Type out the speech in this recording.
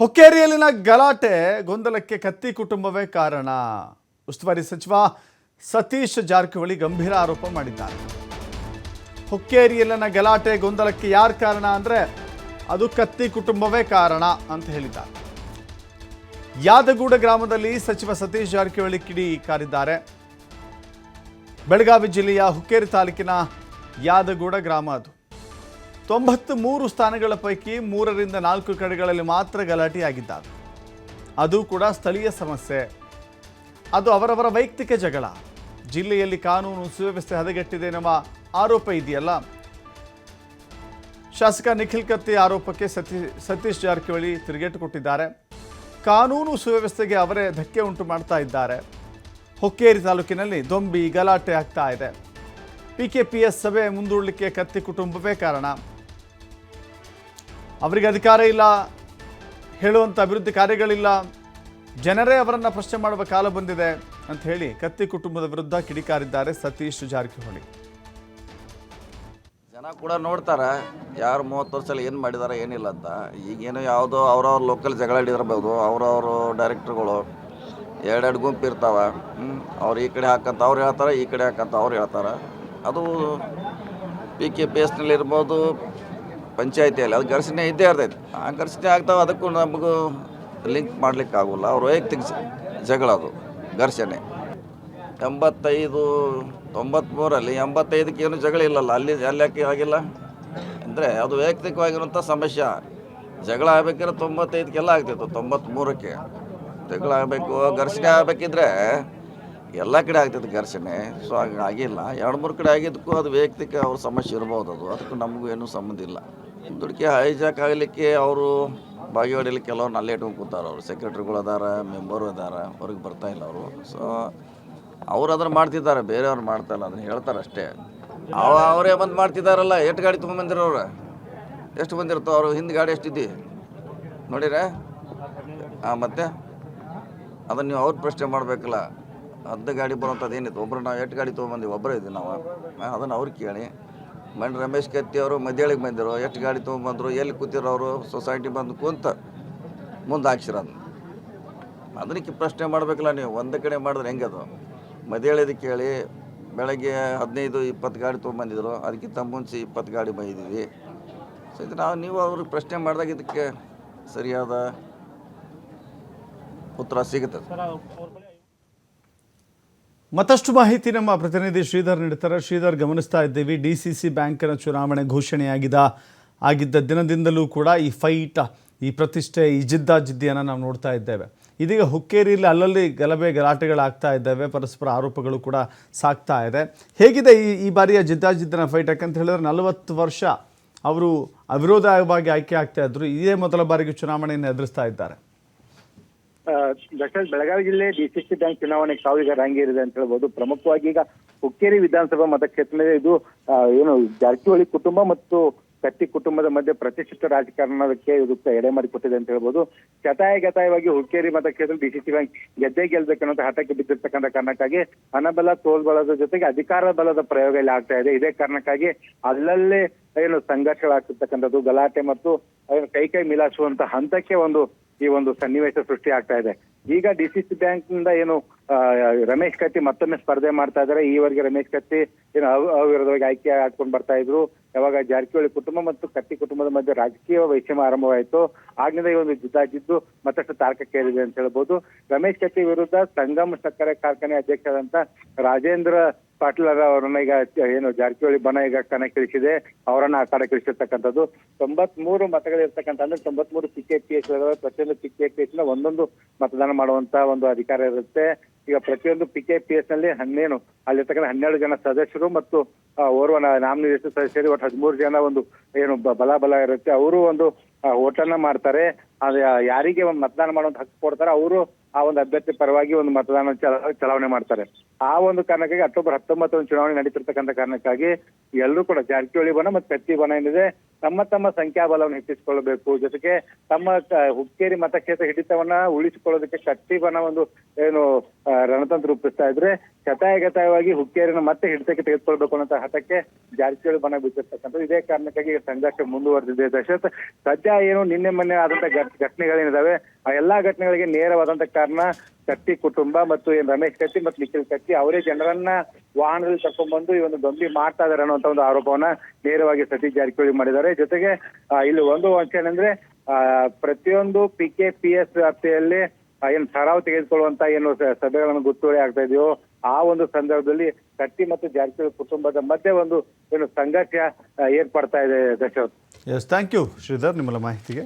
ಹೊಕ್ಕೇರಿಯಲ್ಲಿನ ಗಲಾಟೆ ಗೊಂದಲಕ್ಕೆ ಕತ್ತಿ ಕುಟುಂಬವೇ ಕಾರಣ. ಉಸ್ತುವಾರಿ ಸಚಿವ ಸತೀಶ್ ಜಾರಕಿಹೊಳಿ ಗಂಭೀರ ಆರೋಪ ಮಾಡಿದ್ದಾರೆ. ಹೊಕ್ಕೇರಿಯಲ್ಲಿನ ಗಲಾಟೆ ಗೊಂದಲಕ್ಕೆ ಯಾರು ಕಾರಣ ಅಂದರೆ ಅದು ಕತ್ತಿ ಕುಟುಂಬವೇ ಕಾರಣ ಅಂತ ಹೇಳಿದ್ದಾರೆ. ಯಾದಗೂಡ ಗ್ರಾಮದಲ್ಲಿ ಸಚಿವ ಸತೀಶ್ ಜಾರಕಿಹೊಳಿ ಕಿಡಿ ಕಾರಿದ್ದಾರೆ. ಬೆಳಗಾವಿ ಜಿಲ್ಲೆಯ ಹುಕ್ಕೇರಿ ತಾಲೂಕಿನ ಯಾದಗೂಡ ಗ್ರಾಮ ಅದು. ತೊಂಬತ್ತು ಮೂರು ಸ್ಥಾನಗಳ ಪೈಕಿ ಮೂರರಿಂದ ನಾಲ್ಕು ಕಡೆಗಳಲ್ಲಿ ಮಾತ್ರ ಗಲಾಟೆಯಾಗಿದ್ದಾರೆ. ಅದು ಕೂಡ ಸ್ಥಳೀಯ ಸಮಸ್ಯೆ. ಅದು ಅವರವರ ವೈಯಕ್ತಿಕ ಜಗಳ. ಜಿಲ್ಲೆಯಲ್ಲಿ ಕಾನೂನು ಸುವ್ಯವಸ್ಥೆ ಹದಗೆಟ್ಟಿದೆ ಎನ್ನುವ ಆರೋಪ ಇದೆಯಲ್ಲ? ಶಾಸಕ ನಿಖಿಲ್ ಕತ್ತಿ ಆರೋಪಕ್ಕೆ ಸತೀಶ್ ಸತೀಶ್ ಜಾರಕಿಹೊಳಿ ತಿರುಗೇಟು ಕೊಟ್ಟಿದ್ದಾರೆ. ಕಾನೂನು ಸುವ್ಯವಸ್ಥೆಗೆ ಅವರೇ ಧಕ್ಕೆ ಉಂಟು ಮಾಡ್ತಾ ಇದ್ದಾರೆ. ಹೊಕ್ಕೇರಿ ತಾಲೂಕಿನಲ್ಲಿ ದೊಂಬಿ ಗಲಾಟೆ ಆಗ್ತಾ ಇದೆ. ಪಿ ಕೆ ಪಿ ಎಸ್ ಸಭೆ ಮುಂದೂಡಲಿಕ್ಕೆ ಕತ್ತಿ ಕುಟುಂಬವೇ ಕಾರಣ? ಅವರಿಗೆ ಅಧಿಕಾರ ಇಲ್ಲ ಹೇಳುವಂಥ ಅಭಿವೃದ್ಧಿ ಕಾರ್ಯಗಳಿಲ್ಲ. ಜನರೇ ಅವರನ್ನು ಪ್ರಶ್ನೆ ಮಾಡುವ ಕಾಲ ಬಂದಿದೆ ಅಂತ ಹೇಳಿ ಕತ್ತಿ ಕುಟುಂಬದ ವಿರುದ್ಧ ಕಿಡಿಕಾರಿದ್ದಾರೆ ಸತೀಶ್ ಜಾರಕಿಹೊಳಿ. ಜನ ಕೂಡ ನೋಡ್ತಾರೆ, ಯಾರು ಮೂವತ್ತು ವರ್ಷದಲ್ಲಿ ಏನು ಮಾಡಿದ್ದಾರೆ ಏನಿಲ್ಲ ಅಂತ. ಈಗೇನು ಯಾವುದೋ ಅವ್ರವ್ರ ಲೋಕಲ್ ಜಗಳ ಹಿಡಿದಿರ್ಬೋದು, ಅವ್ರವ್ರ ಡೈರೆಕ್ಟ್ರುಗಳು ಎರಡೆರಡು ಗುಂಪು ಇರ್ತಾವೆ. ಅವ್ರು ಈ ಕಡೆ ಹಾಕಂತ ಅವ್ರು ಹೇಳ್ತಾರೆ, ಈ ಕಡೆ ಹಾಕಂತ ಅವ್ರು ಹೇಳ್ತಾರೆ. ಅದು ಪಿ ಕೆ ಪಿ ಎಸ್ನಲ್ಲಿ ಪಂಚಾಯತಿಯಲ್ಲಿ ಅದು ಘರ್ಷಣೆ ಇದ್ದೇ ಇರ್ತೈತೆ. ಆ ಘರ್ಷಣೆ ಆಗ್ತಾವೆ, ಅದಕ್ಕೂ ನಮಗೂ ಲಿಂಕ್ ಮಾಡ್ಲಿಕ್ಕೆ ಆಗೋಲ್ಲ ಅವ್ರ ವೈಯಕ್ತಿಕ ಜಗಳ ಅದು, ಘರ್ಷಣೆ. ಎಂಬತ್ತೈದು ತೊಂಬತ್ತ್ಮೂರಲ್ಲಿ ಎಂಬತ್ತೈದಕ್ಕೆ ಏನು ಜಗಳ ಇಲ್ಲಲ್ಲ. ಅಲ್ಲಿ ಅಲ್ಲಿ ಯಾಕೆ ಆಗಿಲ್ಲ ಅಂದರೆ ಅದು ವೈಯಕ್ತಿಕವಾಗಿರುವಂಥ ಸಮಸ್ಯೆ. ಜಗಳ ಆಗ್ಬೇಕಾದ್ರೆ ತೊಂಬತ್ತೈದಕ್ಕೆಲ್ಲ ಆಗ್ತಿತ್ತು ತೊಂಬತ್ತ್ಮೂರಕ್ಕೆ ಜಗಳ ಆಗಬೇಕು, ಘರ್ಷಣೆ ಆಗಬೇಕಿದ್ರೆ ಎಲ್ಲ ಕಡೆ ಆಗ್ತದೆ ಘರ್ಷಣೆ. ಸೊ ಹಾಗೆ ಆಗಿಲ್ಲ. ಎರಡು ಮೂರು ಕಡೆ ಆಗಿದ್ದಕ್ಕೂ ಅದು ವೈಯಕ್ತಿಕ ಅವ್ರ ಸಮಸ್ಯೆ ಇರ್ಬೋದು ಅದು. ಅದಕ್ಕೂ ನಮಗೂ ಏನೂ ಸಂಬಂಧ ಇಲ್ಲ. ದುಡ್ಕೆ ಹೈಜಾಕ್ ಆಗಲಿಕ್ಕೆ ಅವರು ಭಾಗಿಯಾಡಲಿಕ್ಕೆ ಕೆಲವ್ರು ಅಲ್ಲೇ ಇಟ್ಕೊಂಡು ಕೂತಾರೆ ಅವರು. ಸೆಕ್ರೆಟ್ರಿಗಳು ಅದಾರ ಮೆಂಬರು ಅದಾರ ಅವ್ರಿಗೆ ಬರ್ತಾ ಇಲ್ಲ ಅವರು. ಸೊ ಅವ್ರು ಅದನ್ನು ಮಾಡ್ತಿದ್ದಾರೆ. ಬೇರೆಯವ್ರು ಮಾಡ್ತಾ ಇಲ್ಲ. ಅದನ್ನು ಹೇಳ್ತಾರೆ ಅಷ್ಟೇ. ಅವ ಅವರೇ ಬಂದು ಮಾಡ್ತಿದ್ದಾರಲ್ಲ. ಎಷ್ಟು ಗಾಡಿ ತೊಗೊಂಬಂದಿರೋರು ಎಷ್ಟು ಬಂದಿರ್ತಾವೆ ಅವರು? ಹಿಂದೆ ಗಾಡಿ ಎಷ್ಟಿದ್ದಿ ನೋಡಿರ ಹಾಂ ಮತ್ತೆ? ಅದನ್ನು ನೀವು ಅವ್ರು ಪ್ರಶ್ನೆ ಮಾಡಬೇಕಲ್ಲ. ಅರ್ಧ ಗಾಡಿ ಬರುವಂಥದ್ದು ಏನಿತ್ತು? ಒಬ್ಬರು ನಾವು ಎಷ್ಟು ಗಾಡಿ ತೊಗೊಂಬಂದಿವಿ ಒಬ್ಬರೇ ಇದ್ದೀವಿ ನಾವು. ಅದನ್ನು ಅವ್ರು ಕೇಳಿ. ಮಣ್ಣು ರಮೇಶ್ ಕತ್ತಿ ಅವರು ಮಧ್ಯಾಳಿಗೆ ಬಂದಿರು. ಎಷ್ಟು ಗಾಡಿ ತೊಗೊಂಬಂದರು ಎಲ್ಲಿ ಕೂತಿರೋ ಅವರು ಸೊಸೈಟಿ ಬಂದು ಕುಂತ ಮುಂದೆ ಹಾಕ್ಸಿರ ಅದನ್ನ ಅದಕ್ಕೆ ಪ್ರಶ್ನೆ ಮಾಡಬೇಕಲ್ಲ ನೀವು. ಒಂದು ಕಡೆ ಮಾಡಿದ್ರೆ ಹೆಂಗೆ ಅದು? ಮದೇಳಿದ ಕೇಳಿ, ಬೆಳಗ್ಗೆ ಹದಿನೈದು ಇಪ್ಪತ್ತು ಗಾಡಿ ತೊಗೊಂಬಂದಿದ್ರು ಅದಕ್ಕಿಂತ ಮುಂಚೆ ಇಪ್ಪತ್ತು ಗಾಡಿ ಬೈದಿದ್ವಿ. ಸೊ ಇದು ನಾವು, ನೀವು ಅವ್ರಿಗೆ ಪ್ರಶ್ನೆ ಮಾಡಿದಾಗ ಇದಕ್ಕೆ ಸರಿಯಾದ ಉತ್ತರ ಸಿಗುತ್ತೆ ಮತ್ತಷ್ಟು ಮಾಹಿತಿ ನಮ್ಮ ಪ್ರತಿನಿಧಿ ಶ್ರೀಧರ್ ನೀಡ್ತಾರೆ ಶ್ರೀಧರ್, ಗಮನಿಸ್ತಾ ಇದ್ದೀವಿ ಡಿ ಸಿ ಸಿ ಬ್ಯಾಂಕಿನ ಚುನಾವಣೆ ಘೋಷಣೆಯಾಗಿದ. ಆಗಿದ್ದ ದಿನದಿಂದಲೂ ಕೂಡ ಈ ಫೈಟ್, ಈ ಪ್ರತಿಷ್ಠೆ, ಈ ಜಿದ್ದಾಜಿದ್ದಿಯನ್ನು ನಾವು ನೋಡ್ತಾ ಇದ್ದೇವೆ. ಇದೀಗ ಹುಕ್ಕೇರಿಯಲ್ಲಿ ಅಲ್ಲಲ್ಲಿ ಗಲಭೆ, ಗಲಾಟೆಗಳಾಗ್ತಾ ಇದ್ದಾವೆ. ಪರಸ್ಪರ ಆರೋಪಗಳು ಕೂಡ ಸಾಕ್ತಾ ಇದೆ. ಹೇಗಿದೆ ಈ ಈ ಬಾರಿಯ ಜಿದ್ದಾಜಿದ್ದಿನ ಫೈಟ್? ಯಾಕಂತ ಹೇಳಿದ್ರೆ ನಲವತ್ತು ವರ್ಷ ಅವರು ಅವಿರೋಧವಾಗಿ ಆಯ್ಕೆ ಆಗ್ತಾ ಇದ್ರು. ಇದೇ ಮೊದಲ ಬಾರಿಗೆ ಚುನಾವಣೆಯನ್ನು ಎದುರಿಸ್ತಾ ಇದ್ದಾರೆ. ಡಾಕ್ಟರ್ ಬೆಳಗಾವಿ ಜಿಲ್ಲೆ ಡಿಸಿಸಿ ಬ್ಯಾಂಕ್ ಚುನಾವಣೆ ಈಗ ರಂಗೇರಿದೆ ಅಂತ ಹೇಳ್ಬೋದು. ಪ್ರಮುಖವಾಗಿ ಈಗ ಹುಕ್ಕೇರಿ ವಿಧಾನಸಭಾ ಮತಕ್ಷೇತ್ರದಲ್ಲಿ ಇದು ಏನು ಜಾರಕಿಹೊಳಿ ಕುಟುಂಬ ಮತ್ತು ಕತ್ತಿ ಕುಟುಂಬದ ಮಧ್ಯೆ ಪ್ರತಿಷ್ಠಿತ ರಾಜಕಾರಣಕ್ಕೆ ಇದಕ್ಕೆ ಎಡೆ ಮಾಡಿಕೊಟ್ಟಿದೆ ಅಂತ ಹೇಳ್ಬೋದು. ಗತಾಯವಾಗಿ ಹುಕ್ಕೇರಿ ಮತಕ್ಷೇತ್ರ ಡಿಸಿಸಿ ಬ್ಯಾಂಕ್ ಗೆದ್ದೇ ಗೆಲ್ಬೇಕನ್ನೋದು ಹಠಕ್ಕೆ ಬಿದ್ದಿರ್ತಕ್ಕಂಥ ಕಾರಣಕ್ಕಾಗಿ ಹಣಬಲ ತೋಲ್ಬಲದ ಜೊತೆಗೆ ಅಧಿಕಾರ ಬಲದ ಪ್ರಯೋಗ ಇಲ್ಲಿ ಆಗ್ತಾ ಇದೆ. ಇದೇ ಕಾರಣಕ್ಕಾಗಿ ಅಲ್ಲಲ್ಲೇ ಏನು ಸಂಘರ್ಷಗಳಾಗ್ತಿರ್ತಕ್ಕಂಥದ್ದು, ಗಲಾಟೆ ಮತ್ತು ಕೈ ಕೈ ಮಿಲಾಸುವಂತ ಹಂತಕ್ಕೆ ಒಂದು ಈ ಒಂದು ಸನ್ನಿವೇಶ ಸೃಷ್ಟಿ ಆಗ್ತಾ ಇದೆ. ಈಗ ಡಿಸಿಸಿ ಬ್ಯಾಂಕ್ನಿಂದ ಏನು ರಮೇಶ್ ಕತ್ತಿ ಮತ್ತೊಮ್ಮೆ ಸ್ಪರ್ಧೆ ಮಾಡ್ತಾ ಇದ್ದಾರೆ. ಈವರೆಗೆ ರಮೇಶ್ ಕತ್ತಿ ಏನು ಅವ- ಅವಿರೋಧವಾಗಿ ಆಯ್ಕೆ ಆಡ್ಕೊಂಡು ಬರ್ತಾ ಇದ್ರು. ಯಾವಾಗ ಜಾರಕಿಹೊಳಿ ಕುಟುಂಬ ಮತ್ತು ಕತ್ತಿ ಕುಟುಂಬದ ಮಧ್ಯೆ ರಾಜಕೀಯ ವೈಷಮ್ಯ ಆರಂಭವಾಯಿತು. ಆಗಿನಿಂದ ಈ ಒಂದು ಜಿದ್ದಾಜಿದ್ದು ಮತ್ತಷ್ಟು ತಾರಕಕ್ಕೇರಿದೆ ಅಂತ ಹೇಳ್ಬೋದು. ರಮೇಶ್ ಕತ್ತಿ ವಿರುದ್ಧ ಸಂಗಮ್ ಸಕ್ಕರೆ ಕಾರ್ಖಾನೆ ಅಧ್ಯಕ್ಷರಾದಂತ ರಾಜೇಂದ್ರ ಪಾಟೀಲ್ ಅವರನ್ನ ಈಗ ಏನು ಜಾರಕಿಹೊಳಿ ಬನ ಈಗ ಕಣಕ್ಕಿಳಿಸಿದೆ, ಅವರನ್ನ ಆ ಕಡೆ ಕಳಿಸಿರ್ತಕ್ಕಂಥದ್ದು. ತೊಂಬತ್ ಮೂರು ಮತಗಳಿರ್ತಕ್ಕಂಥ ಅಂದ್ರೆ ತೊಂಬತ್ ಮೂರು ಎಸ್ ಪ್ರತಿಯೊಂದು ಪಿ ಕೆ ಪಿ ಎಸ್ ಒಂದೊಂದು ಮತದಾನ ಮಾಡುವಂತ ಒಂದು ಅಧಿಕಾರ ಇರುತ್ತೆ. ಈಗ ಪ್ರತಿಯೊಂದು ಪಿ ಕೆ ಪಿ ಎಸ್ನಲ್ಲಿ ಹನ್ನೇನು ಅಲ್ಲಿರ್ತಕ್ಕಂಥ ಹನ್ನೆರಡು ಜನ ಸದಸ್ಯರು ಮತ್ತು ಓರ್ವ ನಾಮಿನೇಷನ್ ಸದಸ್ಯರು, ಒಟ್ಟು ಹದಿಮೂರು ಜನ ಒಂದು, ಏನು ಬಲ ಬಲ ಇರುತ್ತೆ. ಅವರು ಒಂದು ಓಟನ್ನ ಮಾಡ್ತಾರೆ. ಅದು ಯಾರಿಗೆ ಒಂದು ಮತದಾನ ಮಾಡುವಂತ ಹಕ್ಕು ಕೊಡ್ತಾರೆ, ಅವರು ಆ ಒಂದು ಅಭ್ಯರ್ಥಿ ಪರವಾಗಿ ಒಂದು ಮತದಾನ ಚಲ- ಚಲಾವಣೆ ಮಾಡ್ತಾರೆ. ಆ ಒಂದು ಕಾರಣಕ್ಕಾಗಿ ಅಕ್ಟೋಬರ್ ಹತ್ತೊಂಬತ್ತೊಂದು ಚುನಾವಣೆ ನಡೀತಿರ್ತಕ್ಕಂಥ ಕಾರಣಕ್ಕಾಗಿ ಎಲ್ಲರೂ ಕೂಡ ಜಾರಕಿಹೊಳಿ ಬಣ ಮತ್ತೆ ಕತ್ತಿ ಬಣ ಏನಿದೆ ತಮ್ಮ ತಮ್ಮ ಸಂಖ್ಯಾಬಲವನ್ನು ಹೆಚ್ಚಿಸಿಕೊಳ್ಳಬೇಕು. ಜೊತೆಗೆ ತಮ್ಮ ಹುಕ್ಕೇರಿ ಮತಕ್ಷೇತ್ರ ಹಿಡಿತವನ್ನ ಉಳಿಸಿಕೊಳ್ಳೋದಕ್ಕೆ ಕಟ್ಟಿಬನ ಒಂದು, ಏನು ರಣತಂತ್ರ ರೂಪಿಸ್ತಾ ಇದ್ರೆ ಶತಾಯಗತಾಯವಾಗಿ ಹುಕ್ಕೇರಿನ ಮತ್ತೆ ಹಿಡಿತಕ್ಕೆ ತೆಗೆದುಕೊಳ್ಬೇಕು ಅನ್ನೋ ಹಠಕ್ಕೆ ಜಾರಕಿಹೊಳಿ ಬಣ ಬಿಟ್ಟಿರ್ತಕ್ಕಂಥದ್ದು ಇದೇ ಕಾರಣಕ್ಕಾಗಿ ಸಂಘರ್ಷ ಮುಂದುವರೆದಿದೆ. ದಶರಥ್, ಸದ್ಯ ಏನು ನಿನ್ನೆ ಮೊನ್ನೆ ಆದಂತ ಘಟ್- ಘಟನೆಗಳೇನಿದಾವೆ, ಆ ಎಲ್ಲಾ ಘಟನೆಗಳಿಗೆ ನೇರವಾದಂತ ಕಾರಣ ಕತ್ತಿ ಕುಟುಂಬ ಮತ್ತು ಏನ್ ರಮೇಶ್ ಕತ್ತಿ ಮತ್ತು ನಿಖಿಲ್ ಕತ್ತಿ ಅವರೇ ಜನರನ್ನ ವಾಹನದಲ್ಲಿ ಕರ್ಕೊಂಡ್ಬಂದು ಈ ಒಂದು ದೊಂಬಿ ಮಾಡ್ತಾ ಇದಾರೆ ಅನ್ನುವಂತ ಒಂದು ಆರೋಪವನ್ನ ನೇರವಾಗಿ ಸತೀಶ್ ಜಾರಕಿಹೊಳಿ ಮಾಡಿದ್ದಾರೆ. ಜೊತೆಗೆ ಇಲ್ಲಿ ಒಂದು ಅಂಶ ಏನಂದ್ರೆ ಪ್ರತಿಯೊಂದು ಪಿ ಕೆ ಪಿ ಎಸ್ ವ್ಯಾಪ್ತಿಯಲ್ಲಿ ಏನು ಸರಾವ್ ತೆಗೆದುಕೊಳ್ಳುವಂತ ಏನು ಸಭೆಗಳನ್ನು ಗೊತ್ತುವಳಿ ಆಗ್ತಾ ಇದೆಯೋ, ಆ ಒಂದು ಸಂದರ್ಭದಲ್ಲಿ ಕಟ್ಟಿ ಮತ್ತು ಜಾರಕಿಹೊಳಿ ಕುಟುಂಬದ ಮಧ್ಯೆ ಒಂದು ಏನು ಸಂಘರ್ಷ ಏರ್ಪಡ್ತಾ ಇದೆ Dasharath. Yes thank you Sridhar ನಿಮ್ಮಲ್ಲ ಮಾಹಿತಿಗೆ.